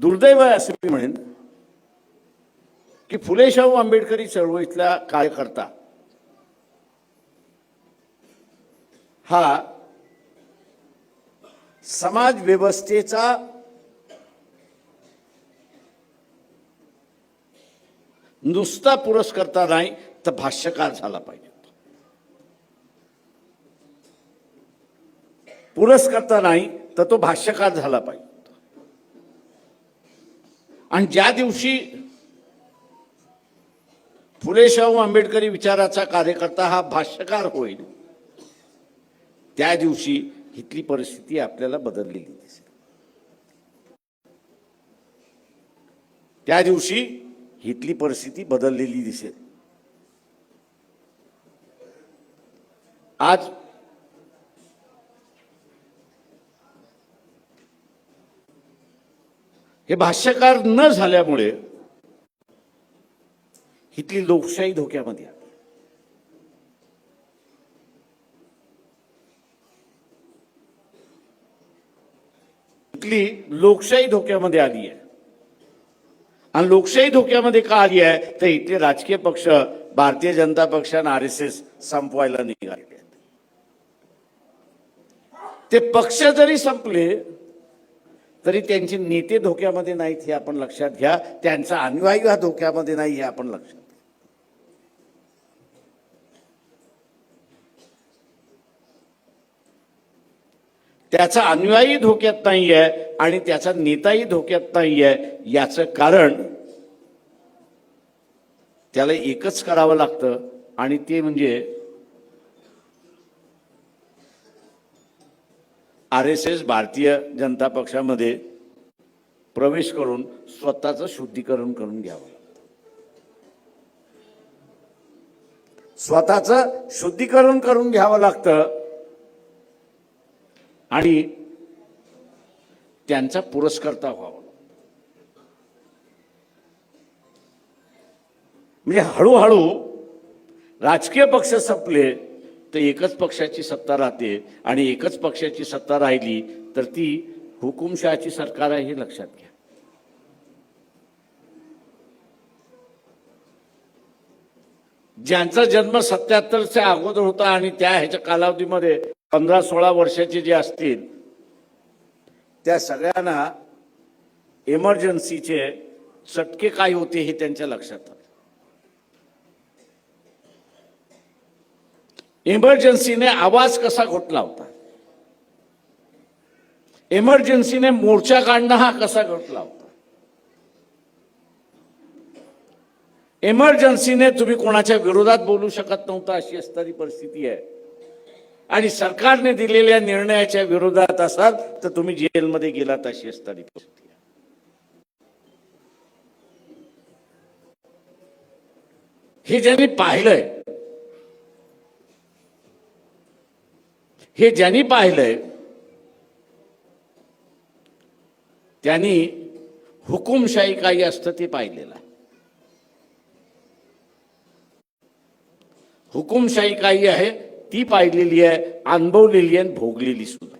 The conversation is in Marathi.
दुर्दैव आहे असं मी म्हणेन की फुले शाहू आंबेडकरी चळवळीतला कार्यकर्ता हा समाज व्यवस्थेचा नुसता पुरस्कर्ता नाही तर भाष्यकार झाला पाहिजे. पुरस्कर्ता नाही तर तो भाष्यकार झाला पाहिजे. आणि ज्या दिवशी फुले शाहू आंबेडकरी विचाराचा कार्यकर्ता हा भाष्यकार होईल त्या दिवशी इथली परिस्थिती आपल्याला बदललेली दिसेल. त्या दिवशी इथली परिस्थिती बदललेली दिसेल. आज हे भाष्यकार न झाल्यामुळे इथली लोकशाही धोक्यामध्ये आली. इथली लोकशाही धोक्यामध्ये आली आहे. आणि लोकशाही धोक्यामध्ये का आली आहे? तर इथले राजकीय पक्ष भारतीय जनता पक्ष आणि आर एस एस संपवायला निघाले आहेत. ते पक्ष जरी संपले तरी त्यांचे नेते धोक्यामध्ये नाहीत हे आपण लक्षात घ्या. त्यांचा अनुयायी हा धोक्यामध्ये नाही हे आपण लक्षात घ्या. त्याचा अनुयायी धोक्यात नाही आहे आणि त्याचा नेताही धोक्यात नाही आहे याचं कारण त्याला एकच करावं लागतं आणि ते म्हणजे R S S Bharatiya Janata पक्षामध्ये प्रवेश करून स्वतःचं शुद्धीकरण करून घ्यावं लागतं. स्वतःचं शुद्धीकरण करून घ्यावं लागतं. आणि त्यांचा पुरस्कर्ता व्हावा. म्हणजे हळूहळू राजकीय पक्ष संपले तर एकच पक्षाची सत्ता राहते आणि एकच पक्षाची सत्ता राहिली तर ती हुकुमशहाची सरकार आहे हे लक्षात घ्या. ज्यांचा जन्म सत्याहत्तरच्या अगोदर होता आणि त्या ह्याच्या कालावधीमध्ये पंधरा सोळा वर्षाचे जे असतील त्या सगळ्यांना इमर्जन्सीचे चटके काय होते हे त्यांच्या लक्षात इमर्जन्सीने आवाज कसा घोटला होता इमर्जन्सीने मोर्चा काढणं हा कसा घोटला होता इमर्जन्सीने तुम्ही कोणाच्या विरोधात बोलू शकत नव्हता अशी असणारी परिस्थिती आहे. आणि सरकारने दिलेल्या निर्णयाच्या विरोधात असाल तर तुम्ही जेलमध्ये गेलात अशी असणारी परिस्थिती आहे. हे ज्यांनी पाहिलंय हे ज्यांनी पाहिलंय त्यांनी हुकुमशाही काही असतं ते पाहिलेलं आहे. हुकुमशाही काही आहे ती पाहिलेली आहे अनुभवलेली आहे आणि भोगलेली सुद्धा